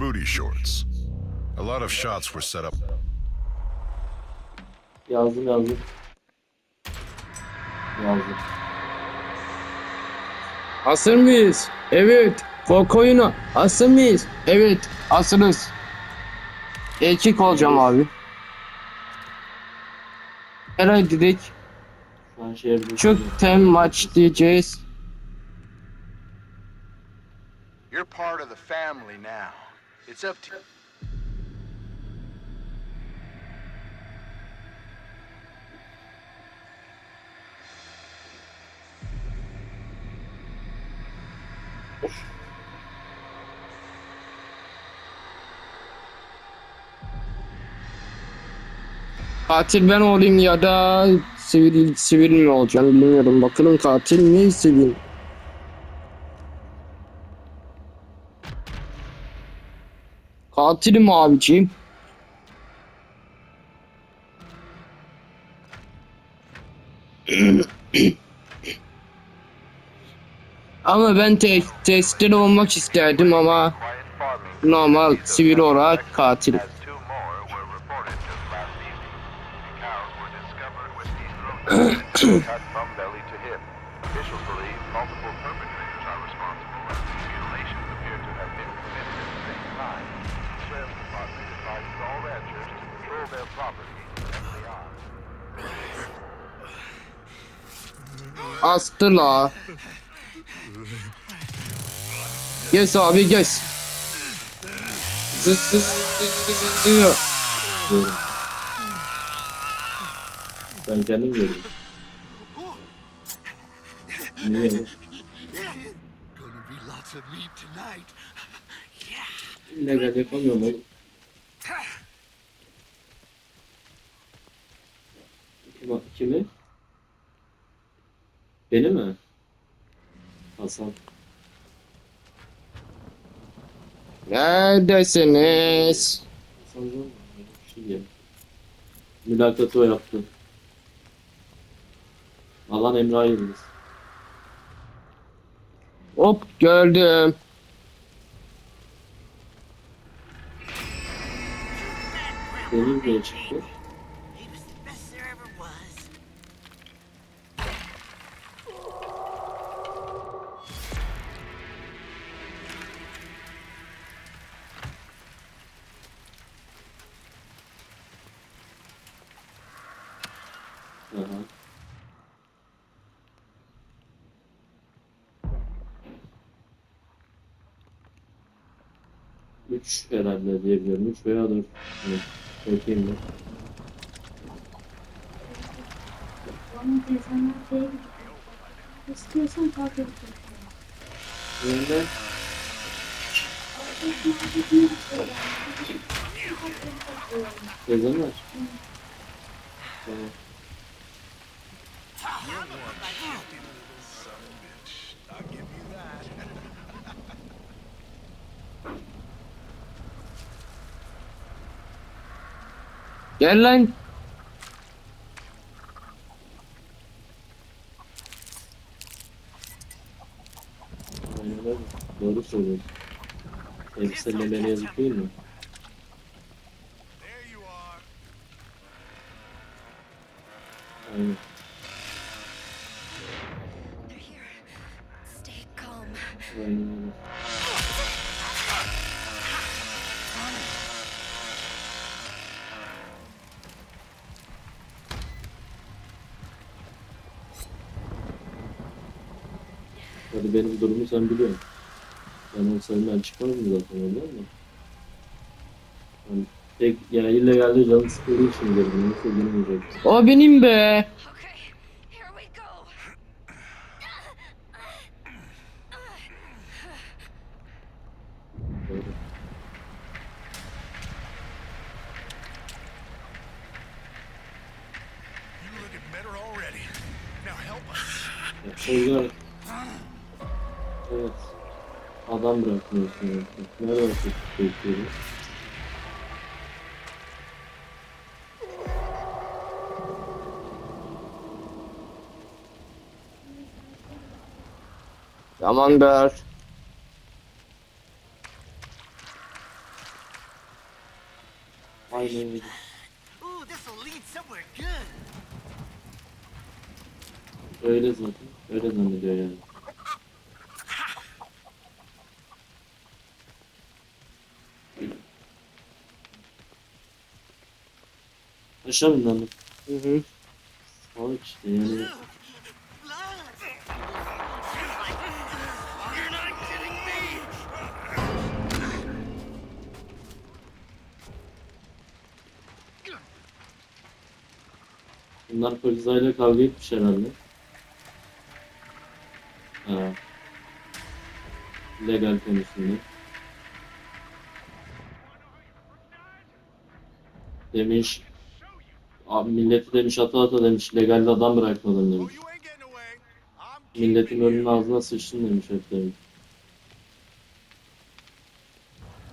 Booty shorts. A lot of shots were set up. Yazdım yazdım. Yazdım. Hazır mıyız? Evet. Korku oyunu. Hazır mıyız? Evet. Hazırız. Erkek olacağım abi. Dedik. Şu an şey yapıyorum. Çok tem maç diyeceğiz. You're part of the family now. It's up to Katil ben olayım ya da sivil, sivil mi olacağım bilmiyorum. Bakalım katil mi sivil? Katilim abiciğim. ama ben te testere olmak isterdim ama normal sivil olarak katil. Astı la. Yes abi yes. Zı zı zı zı zı zı. Diyorum. Ben kendim görüyorum. Niye? İllegal yapamıyorum oğlum. Kim, kimi? Beni mi? Hasan. Neredesiniz? Hasan canım. Bir şey diyelim. Mülakatı o yaptı. Alan Emrah Yıldız. Hop gördüm. Deniz diye çıktı. 3 herhalde diyebiliyorum. 3 veya 4. Evet. Bakayım ben. Ama teyzemler değil. İstiyorsan takip et. Öyle. Teyzemler. Tamam. Gel lan. Aynen. Doğru söylüyorsun. Elbiseleri yazık değil mi? Aynen. Sen biliyorsun. Ben olsaydım ben çıkmadım zaten öyle mi? Hani tek yani illegalde canı sıkıldığı için girdim. Yoksa girmeyecektim. O benim be. Better already. Now help us. Evet. Adam bırakmıyorsun yoksa. Nerede vakit bekliyorum? Tamamdır. Aynen öyle. Ooh, this'll lead somewhere good. Öyle zaten. Öyle zannediyor yani. Aşağı bin lan. Hı hı. Salak işte yani. Bunlar polisayla kavga etmiş herhalde. Ha. Legal konusunda. Demiş Abi milleti demiş ata ata demiş legalde adam bırakmadım demiş. Milletin önünün ağzına sıçtın demiş hep demiş.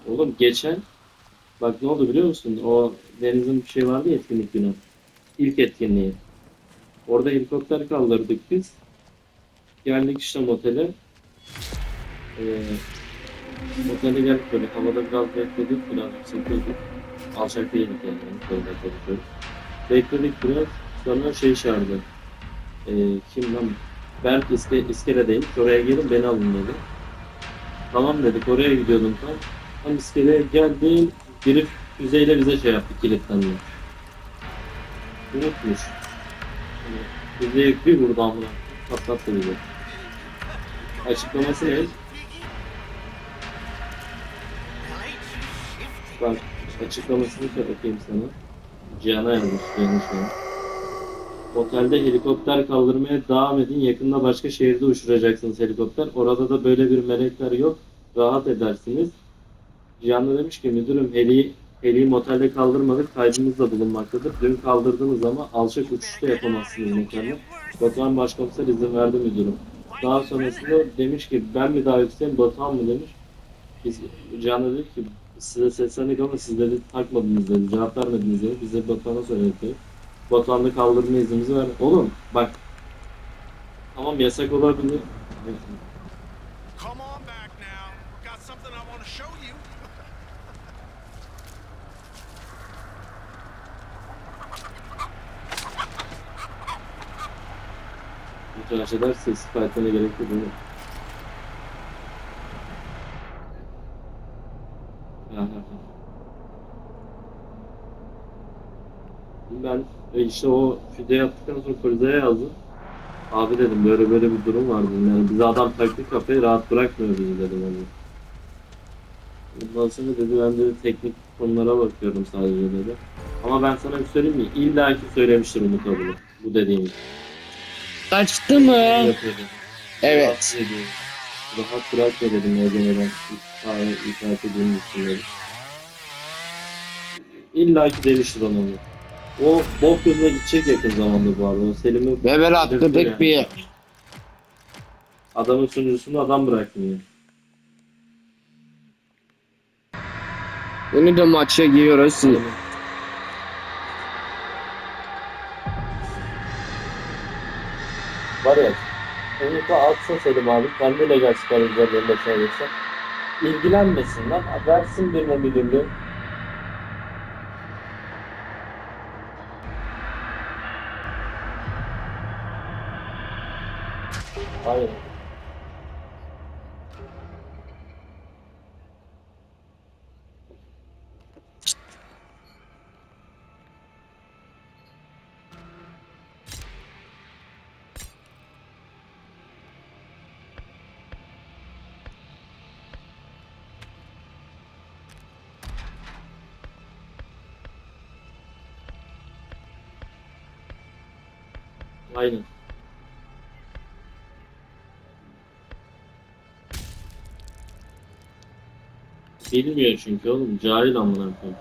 Oğlum geçen bak ne oldu biliyor musun? O Deniz'in bir şey vardı ya etkinlik günü. İlk etkinliği. Orada helikopter kaldırdık biz. Geldik işte motele. Ee, motele geldik böyle havada biraz bekledik biraz yüksekteydik. Alçak değildik yani. Böyle konuşuyoruz. Bekledik biraz. Sonra şey çağırdı. Ee, kim lan? Berk iske, iskeledeymiş. Oraya gelin beni alın dedi. Tamam dedik oraya gidiyordum tam. Tam iskeleye geldim. Biri füzeyle bize şey yaptı kilitlendi. Unutmuş. Füzeyi bir vurdu amına. Patlattı bizi. Açıklaması ne? Bak açıklamasını okuyayım sana. Cihan'a şu an. Otelde helikopter kaldırmaya devam edin. Yakında başka şehirde uçuracaksınız helikopter. Orada da böyle bir melekler yok. Rahat edersiniz. Cihan da demiş ki müdürüm heli heliyi motelde kaldırmadık. Kaydımız da bulunmaktadır. Dün kaldırdınız ama alçak uçuşta yapamazsınız mekanda. Batuhan Başkomiser izin verdi müdürüm. Daha sonrasında demiş ki ben mi daha yükseğim Batuhan mı demiş. Cihan da dedi ki size seslendik ama siz dedi takmadınız dedi. Cevap vermediniz dedi. Biz de Batuhan'a söyledik dedi. Batuhan da kaldırma iznimizi verdi. Oğlum bak. Tamam yasak olabilir. Come on back now. Got something I want to show you. İtiraz ederse istifa gerek yok değil mi? Ha, ha, ha. Ben e, işte o füze yaptıktan sonra Fırza'ya yazdım. Abi dedim böyle böyle bir durum var dedim. Yani bize adam taktik kafayı rahat bırakmıyor bizi dedim hani. Ondan sonra dedi ben de teknik konulara bakıyorum sadece dedi. Ama ben sana bir söyleyeyim mi? İlla ki söylemiştir Umut abi bu dediğim. Kaçtı mı? Yapıyordu. Evet. Ediyor. Rahat bırakma dedim ya Hayır, itaat edildiğini düşünüyorum. İlla ki demiştir onu. O bok gözüne gidecek yakın zamanda bu arada. Selim'i Beber attırdık bir. adamın sunucusunu adam bırakmıyor. Bunu da maça giriyoruz. Var ya. Umut'u atsa Selim abi. Kendi legal çıkarıcılarının başına geçse. İlgilenmesin lan. Versin birine müdürlüğü. Hayır. Aynen. Bilmiyor çünkü oğlum. Cahil amına koyayım.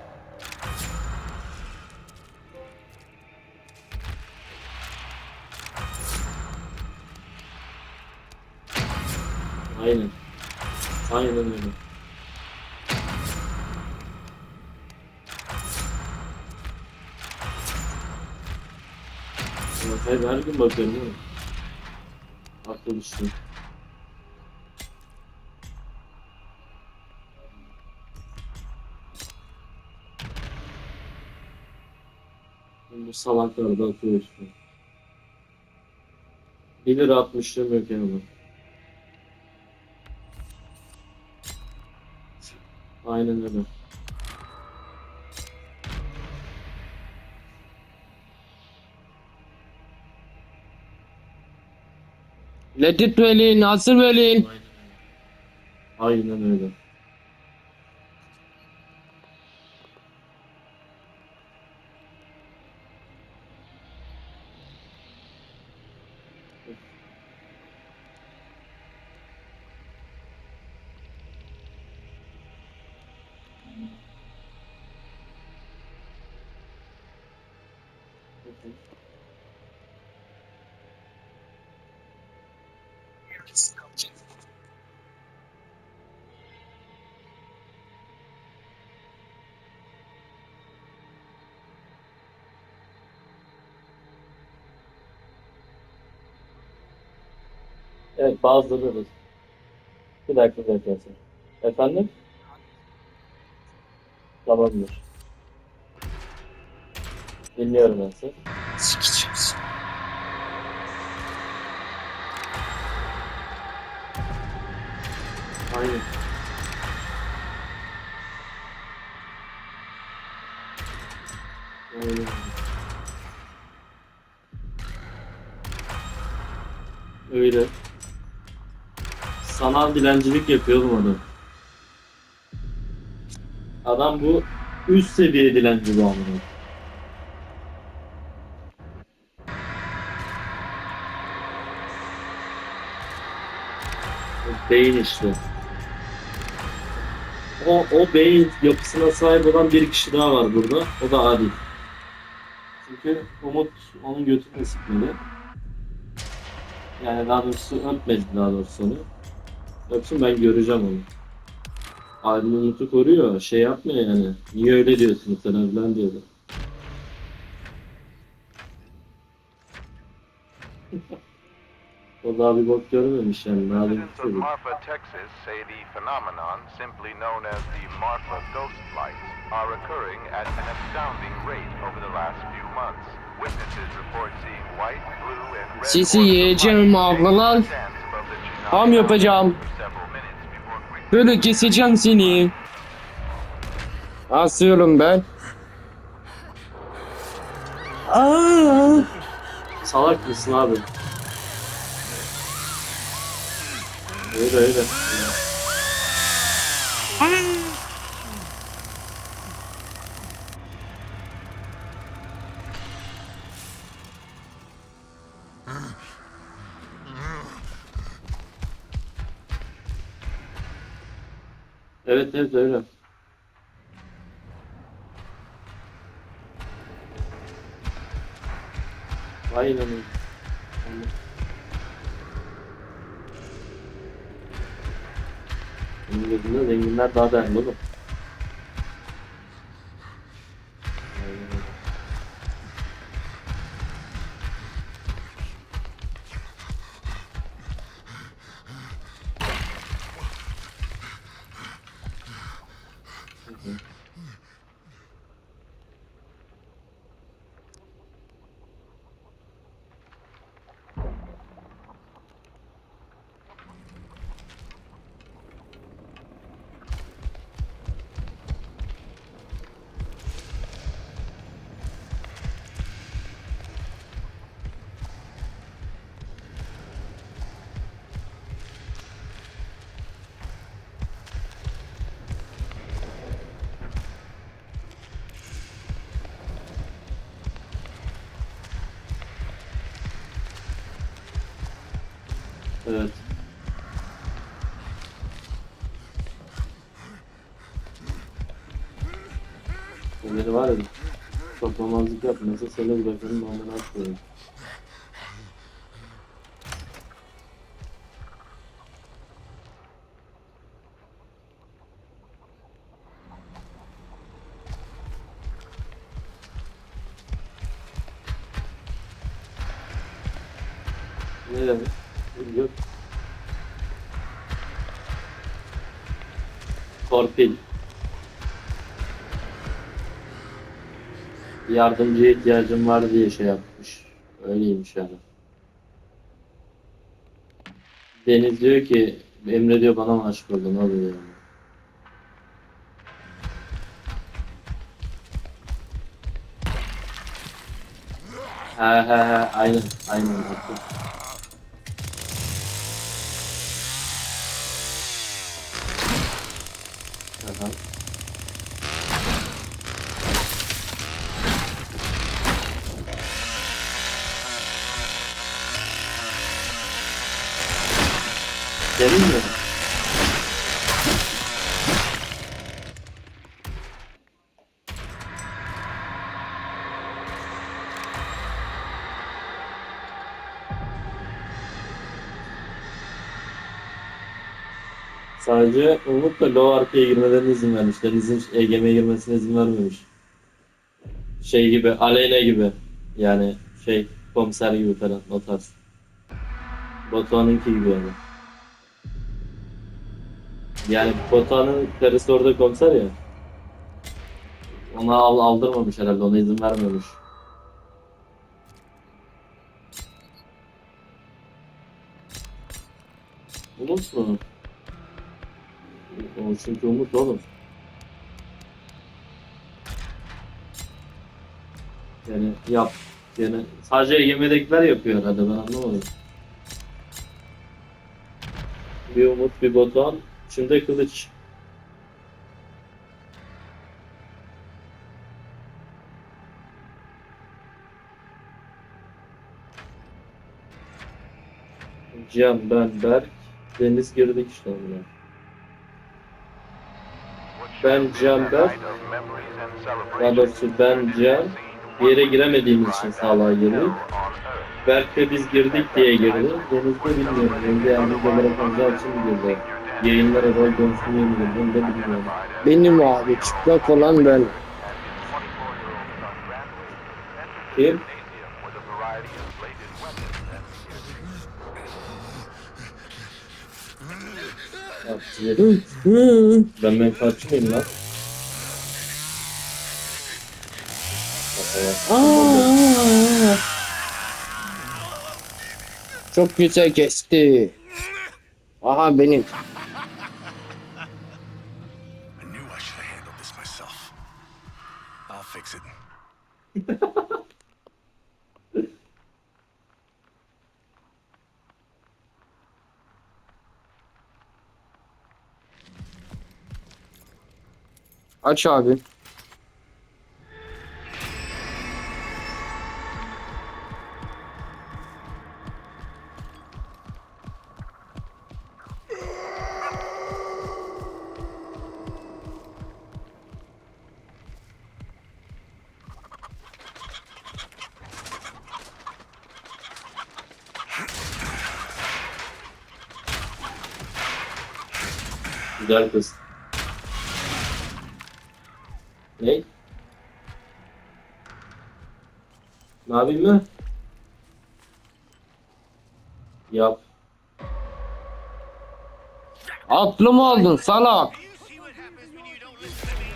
Aynen. Aynen öyle. Hayır, her gün bakıyorum değil mi? Aklı düştü. Salaklar da atıyor işte. 1 lira atmışlığım yok yanıma. Aynen öyle. Latif verin, hazır verin. Aynen öyle. Evet bazıları öyle. Bir dakika bir dakika. Efendim? Tamamdır. Dinliyorum ben sizi. Sikeceğiz. Aynen. Aynen. Öyle. Sanal dilencilik yapıyor oğlum adam. Adam bu üst seviye dilenci bu amına. Beyin işte. O, o beyin yapısına sahip olan bir kişi daha var burada. O da Adil. Çünkü Umut onun götünü sıkmadı. Yani daha doğrusu öpmedi daha doğrusu onu. Öpsün ben göreceğim onu. Adil Umut'u koruyor. Şey yapmıyor yani. Niye öyle diyorsun sana falan diyordu. O daha bir bok görmemiş yani. Daha da bir çocuk. Marfa, Texas say the phenomenon, simply known as the Marfa ghost lights, are occurring at an astounding rate over the last few months. Witnesses report seeing white, blue, and red of yiyeceğim ablalar. Tam yapacağım. Böyle keseceğim seni. Asıyorum ben. Aa! Salak mısın abi? Öyle öyle. Evet evet öyle. Aynen öyle. Benim gözümde zenginler daha değerli oğlum. Toplamazlık yapmasa seni bırakırım amına koyayım. Ne demek? Yok. Torpil. Yardımcıya ihtiyacım var diye şey yapmış. Öyleymiş yani. Deniz diyor ki Emre diyor bana mı aşık oldun ne oluyor yani. He he he aynen aynen haklı. Aha. Mi? Sadece Umut da Low arkaya girmelerine izin vermiş. Deniz'in EGM'ye girmesine izin vermemiş. Şey gibi, Aleyna gibi. Yani şey, komiser gibi falan o tarz. Batuhan'ınki gibi yani. Yani Batuhan'ın karısı orada komiser ya. Ona al, aldırmamış herhalde, ona izin vermemiş. Umut mu? O çünkü Umut oğlum. Yani yap. Yani sadece EGM'dekiler yapıyor herhalde ben anlamadım. Bir Umut, bir Batuhan, şimdi Kılıç. Cihan, ben, Berk, Deniz girdik işte onunla. Ben Canberk, daha doğrusu ben Cihan, bir yere giremediğimiz için sağlığa girdik. Berk'le biz girdik diye girdi. Deniz de bilmiyorum. Deniz yardımcı olarak olacağı için girdi? Yayınlara rol dönsün diye mi? Onu da bilmiyorum. Benim abi çıplak olan ben. Kim? Ben menfaatçi miyim lan? Aa! Çok güzel kesti. Aha benim. Aç abi. Güzel kız. Ne? Ne yapayım mı? Yap. Aklımı aldın salak. Do you see what happens when you don't listen to me?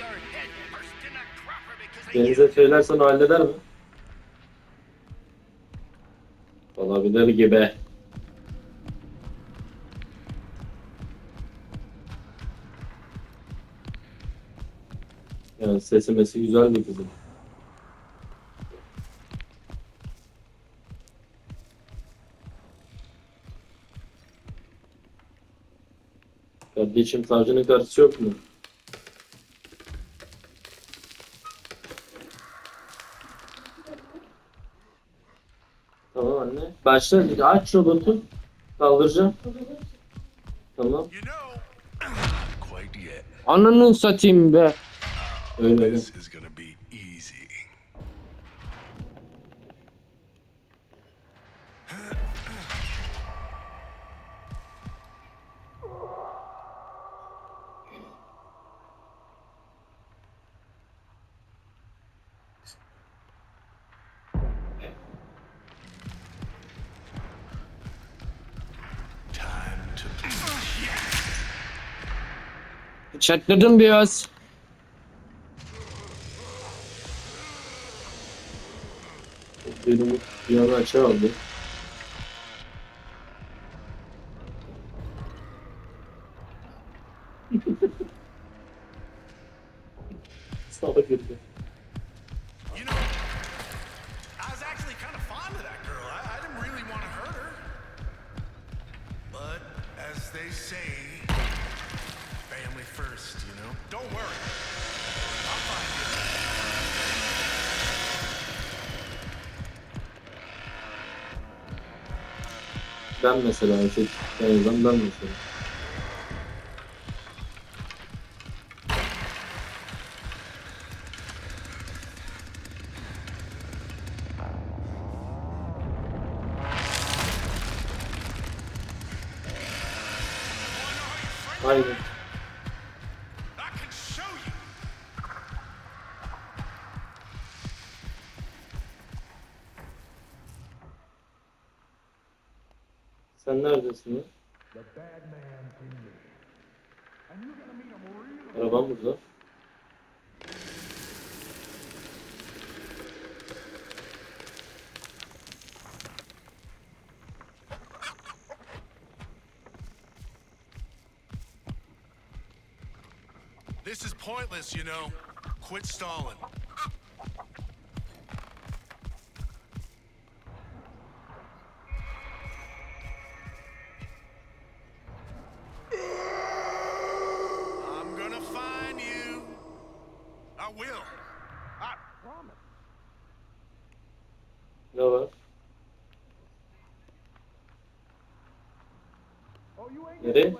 Your head burst in a cropper because of you. Denize söylersen halleder mi? Olabilir gibi. Yani sesi mesi güzel bir kızım. Kardeşim savcının karısı yok mu? Tamam anne. Başla aç robotu. Kaldıracağım. Tamam. Ananı satayım be. Öyle öyle. This is gonna be easy. Çatladım biraz. Hurt her. But as they say, family first, you know? Don't worry. Ben mesela şey en ben mesela. Sen neredesin ya? Arabam burada. This is pointless, you know. Quit stalling. Nereye?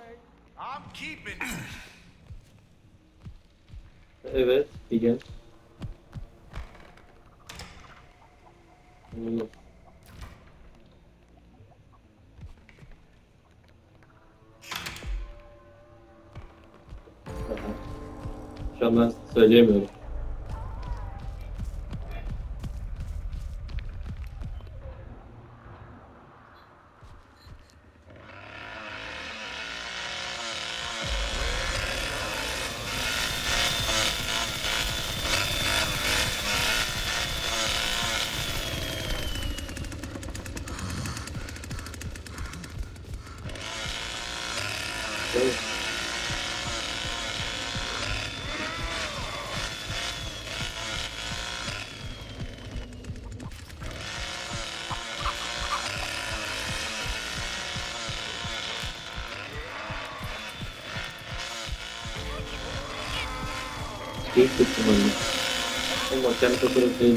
Evet. Hmm. Aha. Şu an ben söyleyemiyorum. Büyük ihtimalle. Ama kendi fotoğrafı değil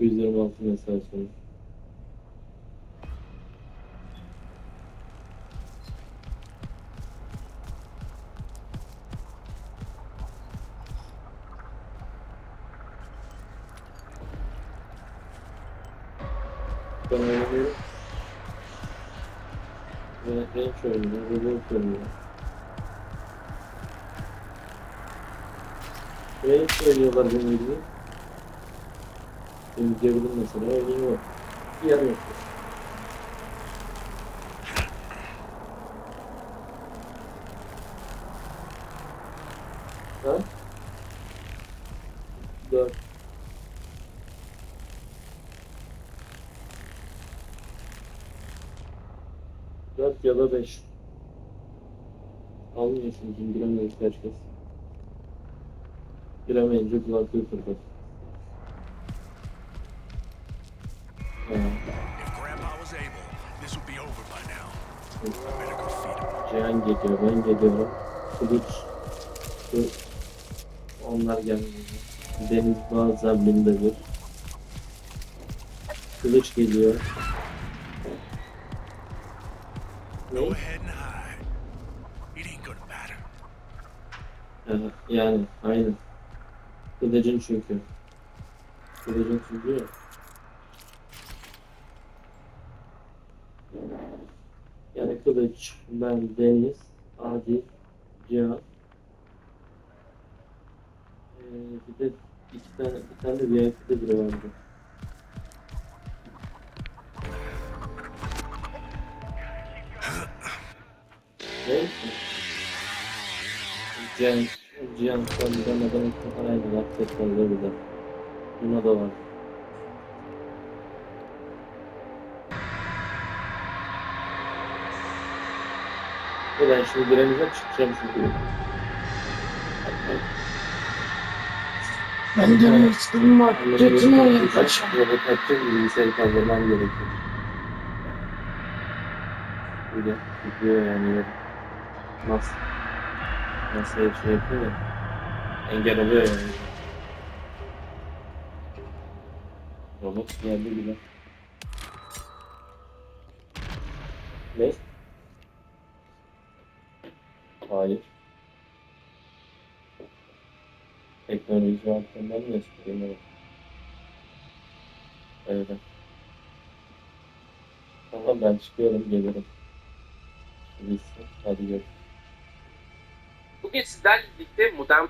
226 mesaj sonra. Ben oynamıyorum. Ve Range oynuyor, Revolt oynuyor. Range oynuyorlar benim gibi. Javelin mesela oynuyor. Yarı yapıyor. Ha? Dört. Dört ya da beş. Almıyorsun kim bilemeyiz herkes. Bilemeyince kulaklığı fırlat. Geliyor, ben geliyorum. Kılıç, şu, onlar gelmiyor. Deniz bazen binde bir. Kılıç geliyor. Go ahead and hide. It ain't gonna matter. Evet, yani aynen. Kılıcın çünkü. Kılıcın çünkü ya. Yani kılıç, ben, Deniz, Adil, Cihan. Ee, bir de iki tane, bir tane de VIP'de biri vardı. Neyse. Cihan, Cihan son demeden aynı laptop kaldı bir de. Buna da var. Ve ben şimdi birimize çıkacağım şimdi. Ben de ısınma. Götüne Kaç robot açacak bilgisayarı kaldırmam gerekiyor. De gidiyor yani. Nasıl? Nasıl şey yapıyor ya. Engel oluyor yani. Robot geldi bile. Ne? Hayır. Teknoloji hakkında mı göstereyim? Evet. Öyle. Tamam ben çıkıyorum gelirim. Neyse hadi görüşürüz. Bugün sizlerle birlikte modern